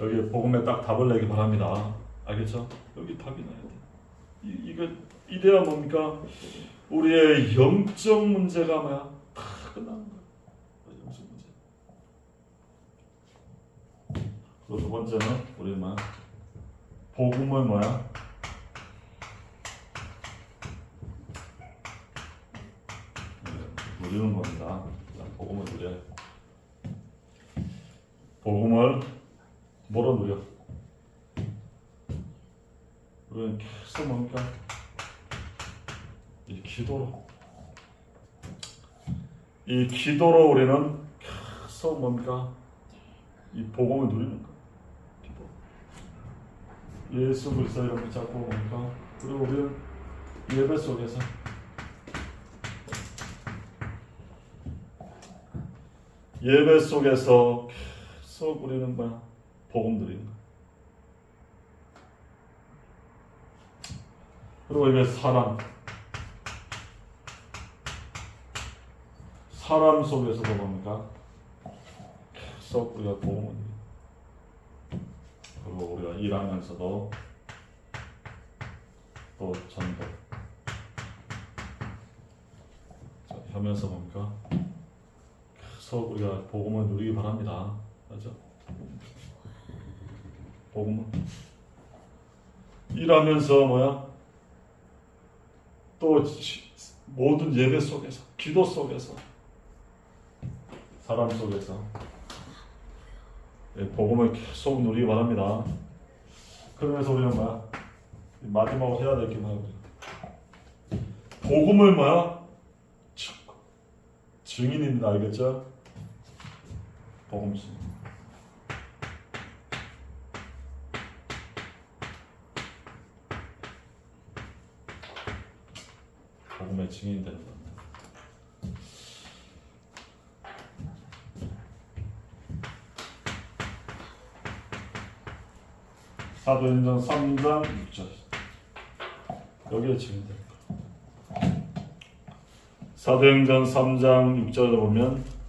여기 복음에 딱 답을 내기 바랍니다. 알겠죠? 여기 답이 나야 돼. 이, 이거 이래야 뭡니까? 우리의 영적 문제가 뭐야? 다 끝나는 거야. 영적 문제. 그리고 두 번째는 우리 뭐야? 복음을 뭐야? 누리는 겁니다. 자, 복음을 누려. 복음을 뭐로 누려? 우리는 계속 뭡니까? 이 기도로. 이 기도로 우리는 계속 뭡니까? 이 복음을 누리는 거. 기도. 예수 그리스도 이름 붙잡고 뭡니까? 그리고 우리는 예배 속에서 예배 속에서 계속 우리는 뭐야? 복음 드리는 거. 그리고 이게 사람. 사람 속에서도 뭡니까? 계속 우리가 복음을. 그리고 우리가 일하면서도 또 전도. 자, 하면서 뭡니까? 계속 우리가 복음을 누리기 바랍니다. 맞죠? 복음을 일하면서 뭐야? 또 지- 모든 예배 속에서, 기도 속에서, 사람 속에서 예, 복음을 계속 누리기 바랍니다. 그러면서 우리는 뭐야? 마지막으로 해야 될게 뭐야? 복음을 뭐야? 증- 증인입니다. 알겠죠? 복음 증 인. 복음의 증인이 되는 겁니다. 사도행전 3장 6절 여기에 증인되는 거. 사도행전 3장 6절에 보면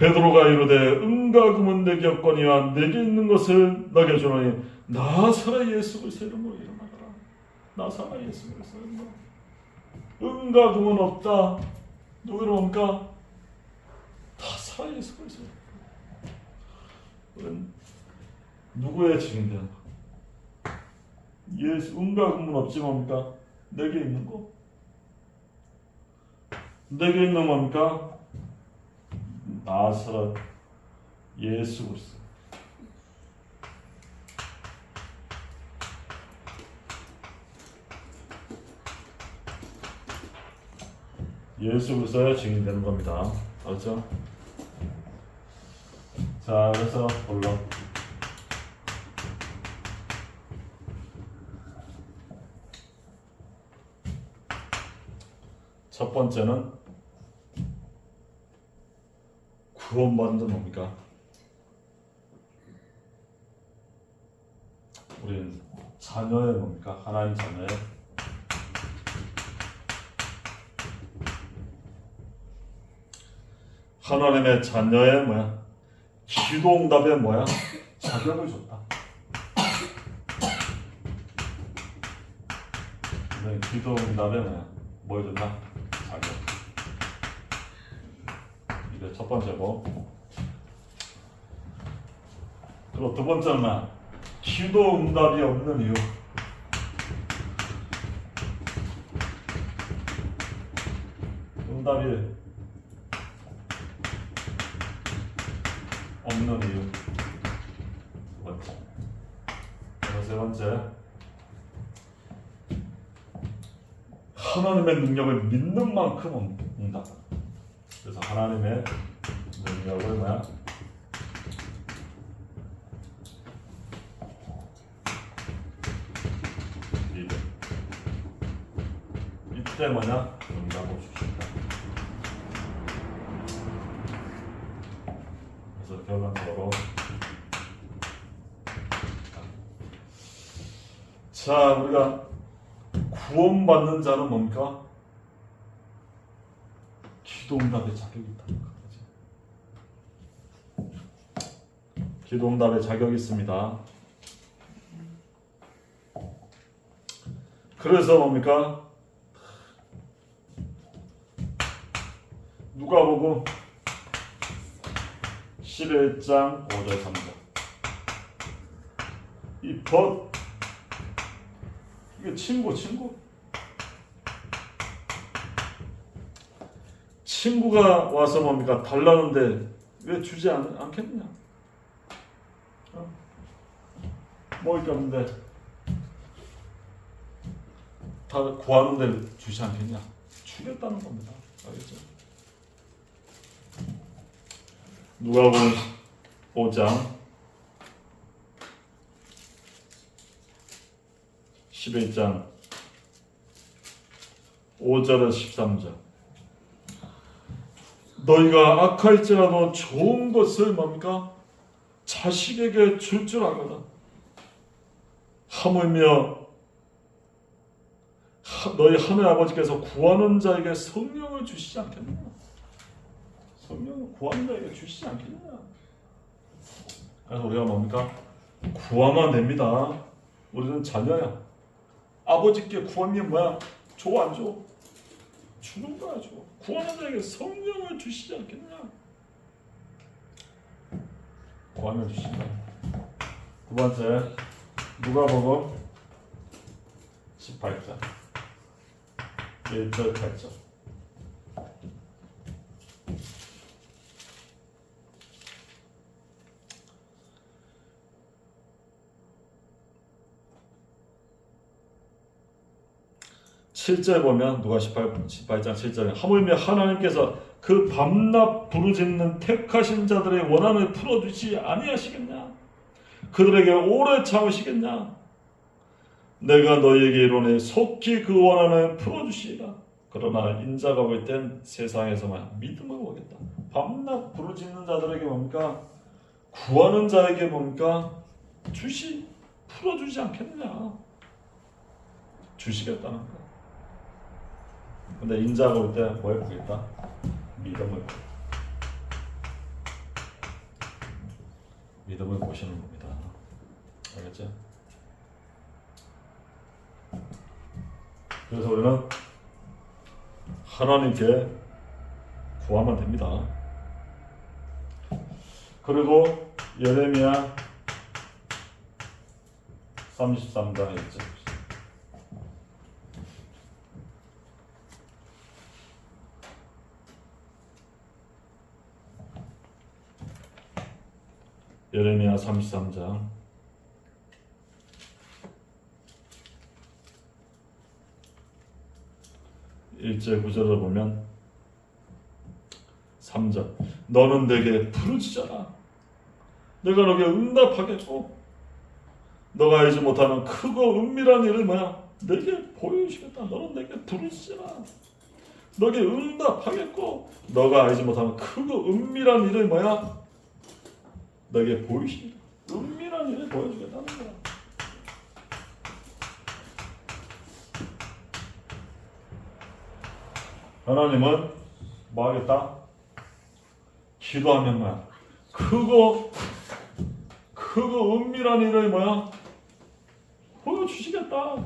베드로가 이르되 은과 금은 내게 없거니와 내게 있는 것을 너게 주노니 나사라 예수 그리스도 이름으로 일어나가라 나사라 예수 그리스도 이름으로 은과 금은 없다 누구로 옵니까? 나사라 예수 그리스도 우리는 누구의 거? 예수 은과 금은 없지 뭡니까? 내게 있는 거 내게 있는 뭡니까? 나사렛 예수 그리스도 예수 그리스도의 증인 되는 겁니다. 알죠? 자, 그래서 본론 첫 번째는 구원받는 뭡니까? 우리는 자녀의 뭡니까? 하나님 자녀의 하나님의 자녀의 뭐야? 기도응답의 뭐야? 자격을 줬다. 네, 기도응답의 뭐야? 뭘 줬나? 자격. 이게 첫 번째고. 그리고 두 번째는 기도 응답이 없는 이유. 응답이 없는 이유 두 번째 그리고 세 번째 하나님의 능력을 믿는 만큼 응답 그래서 하나님의 능력을 뭐야? 믿음 이때 뭐냐? 응답을 주신다. 그래서 결론적으로 자 우리가 구원받는 자는 뭡니까? 기도응답의 자격이 있다는 거지. 기도응답의 자격이 있습니다. 그래서 뭡니까? 누가 보고 11장 5절 3절 이 벗 이게 친구 친구 친구가 와서 뭡니까? 달라는데 왜 주지 않, 않겠느냐? 어? 먹을 게 없는데 다 구하는데 주지 않겠냐? 주겠다는 겁니다. 알겠죠? 누가복음 5장 11장 5절에서 13절 너희가 악할지라도 좋은 것을 뭡니까? 자식에게 줄 줄 알거든 하물며 하- 너희 하늘 아버지께서 구하는 자에게 성령을 주시지 않겠느냐 성령을 구하는 자에게 주시지 않겠느냐 그래서 우리가 뭡니까? 구하면 됩니다 우리는 자녀야 아버지께 구하면 뭐야? 줘 안 줘? 주는 거야 줘. 구하는 자에게 성령을 주시지 않겠냐? 구하면 주신다. 두 번째 누가복음 18장 1절 8절 칠절 보면 누가 18, 18장 7절에 하물며 하나님께서 그 밤낮 부르짖는 택하신 자들의 원한을 풀어주지 아니하시겠냐? 그들에게 오래 참으시겠냐? 내가 너희에게 이르노니 속히 그 원한을 풀어주시리라. 그러나 인자가 볼 땐 세상에서만 믿음을 보겠다. 밤낮 부르짖는 자들에게 뭡니까? 구하는 자에게 뭡니까? 주시 풀어주지 않겠느냐? 주시겠다는 거야 근데 인자가 올때뭘 보겠다? 믿음을. 믿음을 보시는 겁니다. 알겠죠? 그래서 우리는 하나님께 구하면 됩니다. 그리고 예레미야 33장에 있죠. 예레미야 33장. 1절 9절을 보면 3절. 너는 내게 부르짖어라. 내가 너에게 응답하겠고 너가 알지 못하는 크고 은밀한 일을 뭐야? 내게 보여주시겠다. 너는 내게 부르짖어라. 너에게 응답하겠고 너가 알지 못하는 크고 은밀한 일을 뭐야 너에게 보이시 은밀한 일을 보여주겠다는 거야. 하나님은 뭐 하겠다? 기도하면 뭐야? 크고 크고 은밀한 일을 뭐야? 보여주시겠다.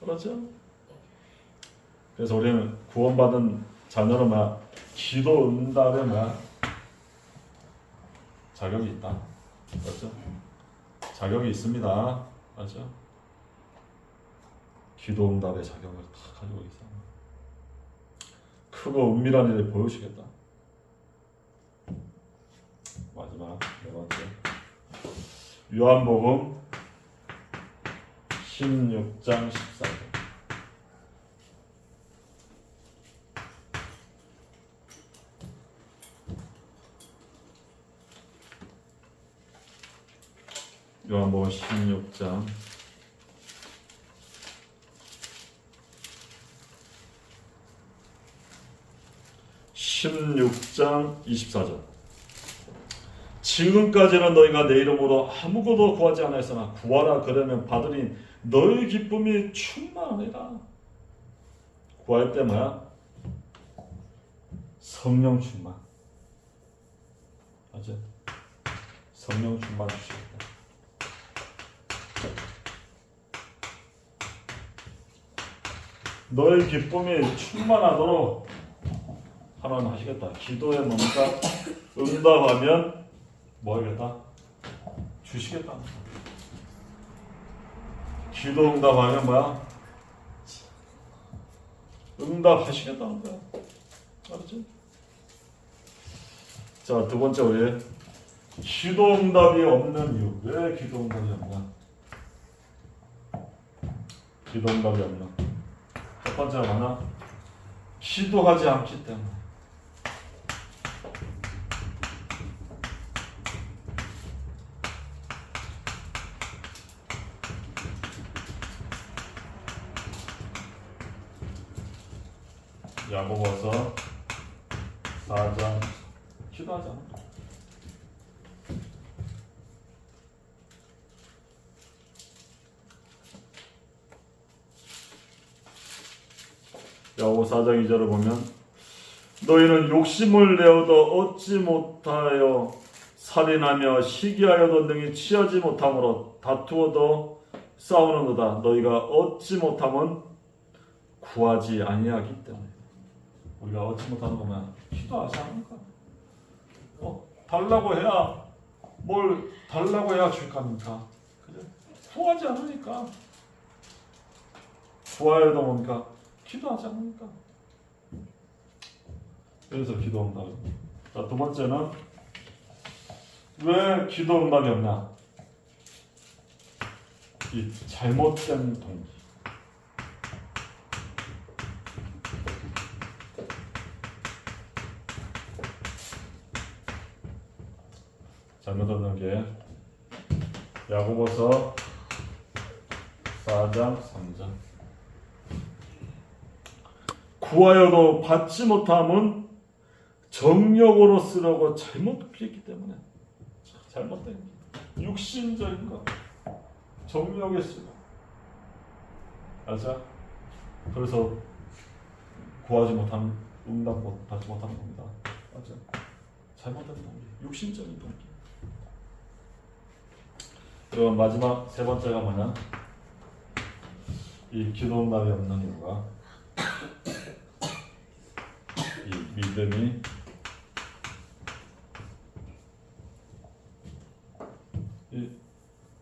그렇죠? 그래서 우리는 구원받은 자녀는 뭐야? 기도 응답에 뭐야? 자격이 있다. 그렇죠? 자격이 있습니다. 맞죠? 기도 응답의 자격을 다 가지고 있어. 크고 은밀한 일을 보여주겠다. 마지막 네 번째. 요한복음 16장 14절. 요한복음 16장 16장 24절 지금까지는 너희가 내 이름으로 아무것도 구하지 않았으나 구하라 그러면 받으니 너희 기쁨이 충만하니라 구할 때 뭐야? 성령 충만. 맞죠? 성령 충만 주시겠다. 너의 기쁨이 충만하도록 하나님 하시겠다. 기도에 뭡니까? 응답하면 뭐 하겠다? 주시겠다. 기도 응답하면 뭐야? 응답하시겠다는 거야. 알았지? 자, 두 번째 우리 기도 응답이 없는 이유. 왜 기도 응답이 없나? 기도 응답이 없나? 첫 번째가 뭐냐? 기도하지 않기 때문에. 야고보서 4장 기도하지 않아. 야고보 4장 2절을 보면 너희는 욕심을 내어도 얻지 못하여 살인하며 시기하여도 능히 취하지 못함으로 다투어도 싸우는도다 너희가 얻지 못함은 구하지 아니하기 때문에 우리가 얻지 못하는 거면 기도하지 않을까? 어, 달라고 해야 뭘 달라고 해야 줄 겁니까? 그래 구하지 않으니까 구하여도 뭡니까? 기도하지 않으니까. 그래서 기도 응답 자 두 번째는 왜 기도 응답이 없냐? 이 잘못된 동기. 잘못된 게 야고보서 4장 3절 구하여도 받지 못함은 정력으로 쓰려고 잘못 피했기 때문에 잘못된 게 육신적인 것 정력에 쓰고 알죠? 그래서 구하지 못하는 응답 못 받지 못하는 겁니다 맞죠? 잘못된 동기 육신적인 동기 그리고 마지막 세 번째가 뭐냐? 이 기도 응답이 없는 이유가 이 믿음이 이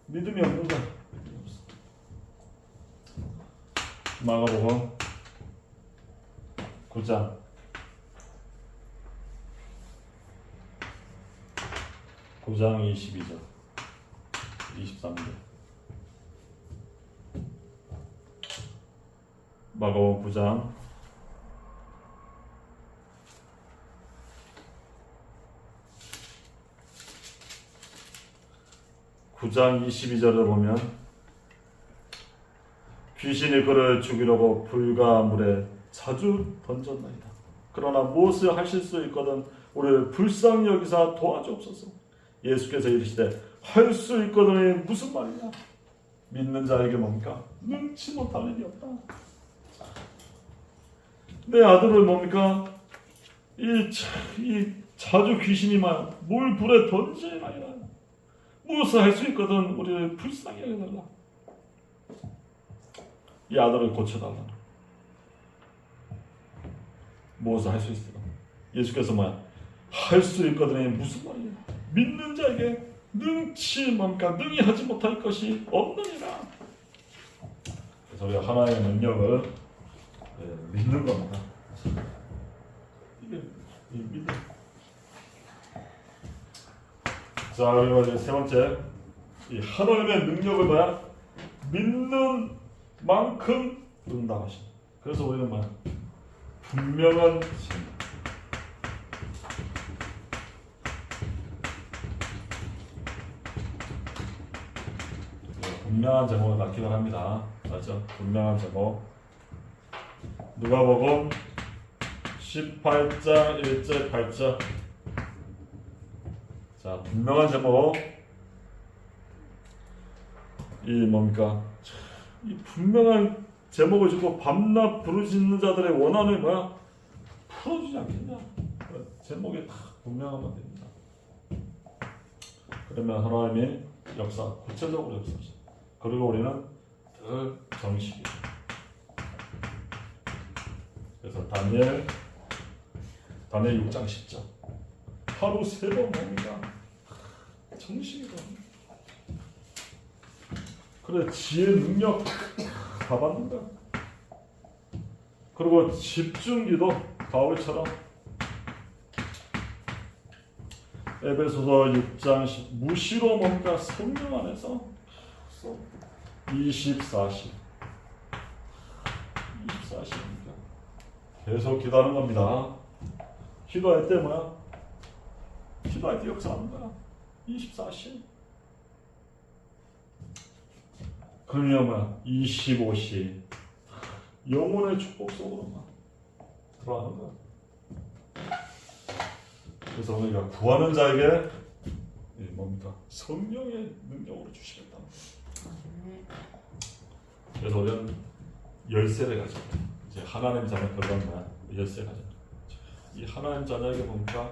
믿음이 없는 거야. 믿음이 없어. 마가복음 9장 9장 22절 23절 마가복음 9장 9장 22절을 보면 귀신이 그를 죽이려고 불과 물에 자주 던졌나이다. 그러나 무엇을 하실 수 있거든 우리를 불쌍히 여기사 도와주옵소서. 예수께서 이르시되 할 수 있거든이 무슨 말이냐? 믿는 자에게 뭡니까? 능치 못할 일이 없다. 내 아들을 뭡니까? 이, 자- 이 자주 귀신이 막 물 불에 던지나이다. 무엇을 할수 있거든 우리를 불쌍히 여겨달라. 이 아들을 고쳐달라. 무엇을 할 수 있을까? 예수께서 뭐야? 할 수 있거든이 무슨 말이야? 믿는 자에게 능치 뭡니까? 능히 하지 못할 것이 없느니라. 그래서 우리가 하나의 능력을 예, 믿는 겁니다. 이게 이 믿음. 자 그리고 이제 세 번째 이 하나님의 능력을 뭐야 믿는 만큼 응답하신. 그래서 우리는 뭐야 분명한 신. 네, 분명한 제목을 갖기를 합니다. 맞죠? 분명한 제목. 누가복음 18장 1절 8절 자, 분명한 제목. 이 뭡니까? 이 분명한 제목을 주고 밤낮 부르짖는 자들의 원한을 뭐야? 풀어주지 않겠냐? 제목이 다 분명하면 됩니다. 그러면 하나님이 역사 구체적으로 역사하시. 그리고 우리는 늘 정식이. 그래서 다니엘 다니엘 6장 10절 하루 세번 먹는다. 정식이다. 그래 지혜 능력 다 받는다. 그리고 집중기도 바울처럼 에베소서 6장 10 무시로 뭔가 성령 안에서 24시 24시입니까? 계속 기도하는 겁니다. 기도할 때 뭐야? 기도할 때 역사하는 거야. 24시. 그러면 뭐야? 25시. 영혼의 축복 속으로만 들어가는 거야. 그래서 우리가 구하는 자에게 이 뭡니까? 성령의 능력으로 주시겠다. 그래서 우리는 열쇠를 가져. 이제 하나님 자녀 거야. 열쇠 가져. 이 하나님 자녀에게 뭡니까?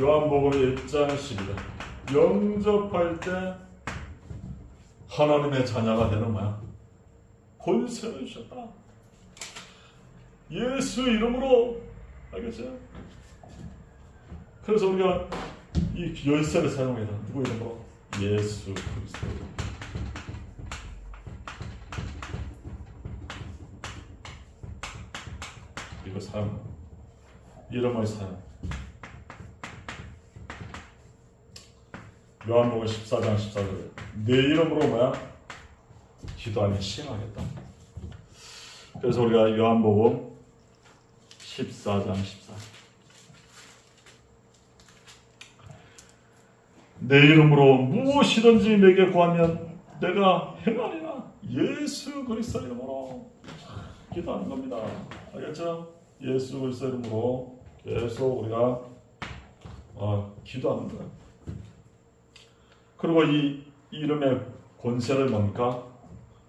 요한복음 1장 12절 영접할 때 하나님의 자녀가 되는 거야. 권세를 주셨다. 예수 이름으로 알겠죠? 그래서 우리가 이 열쇠를 사용해서 누구 이름으로? 예수 그리스도. 이거 사용 이름을 사용 요한복음 14장 14절 내 이름으로 뭐야? 기도하면 시행하겠다 그래서 우리가 요한복음 14장 14. 내 이름으로 무엇이든지 내게 구하면 내가 행하리라. 예수 그리스도 이름으로 기도하는 겁니다. 알겠죠? 예수 그리스도 이름으로 계속 우리가 어, 기도하는 거예요. 그리고 이 이름의 권세를 뭡니까?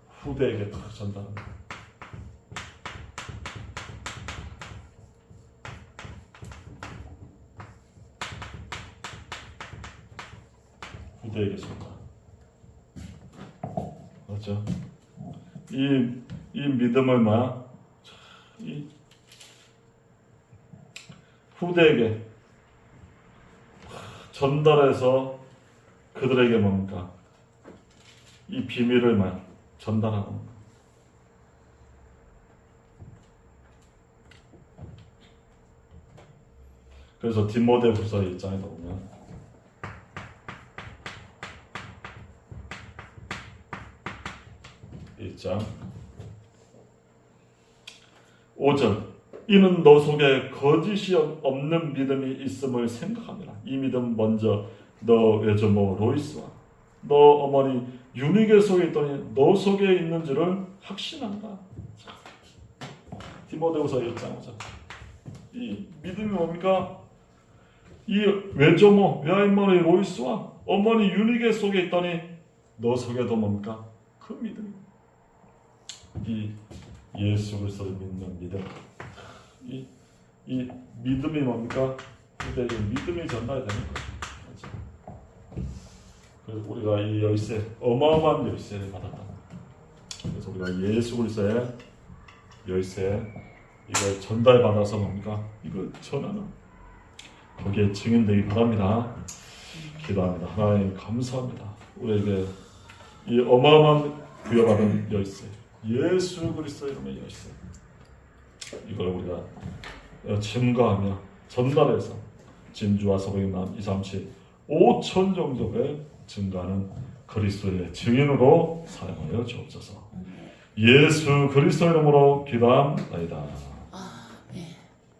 후대에게 다 전달하는 거예요. 후대에게 전달. 맞죠? 이, 이 믿음을 뭐야? 이 후대에게 전달해서 그들에게 뭡니까? 이 비밀을 뭐야? 전달하는 거야. 그래서 디모데후서 1장에 보면 일장 5절 이는 너 속에 거짓이 없는 믿음이 있음을 생각하느라. 이 믿음 먼저 너 외조모 로이스와 너 어머니 유니게 속에 있더니 너 속에 있는 줄을 확신한다. 디모데후서 1장 5절. 이 믿음이 뭡니까? 이 외조모 외할머니 로이스와 어머니 유니게 속에 있더니 너 속에도 뭡니까? 그 믿음. 이 예수 그리스도를 믿는 믿음 이, 이 믿음이 뭡니까? 이 믿음이 전달되는 거죠? 그래서 우리가 이 열쇠 어마어마한 열쇠를 받았다 그래서 우리가 예수 그리스도의 열쇠 이걸 전달받아서 뭡니까? 이걸 전하는 거기에 증인되기 바랍니다 기도합니다 하나님 감사합니다 우리에게 이 어마어마한 부여받은 열쇠 예수 그리스도 이름의 열쇠 이걸 우리가 어, 증거하며 전달해서 진주와 서백남 2, 3, 7 5천 정도의 증가하는 그리스도의 증인으로 사용하여 주옵소서. 예수 그리스도 이름으로 기도함나이다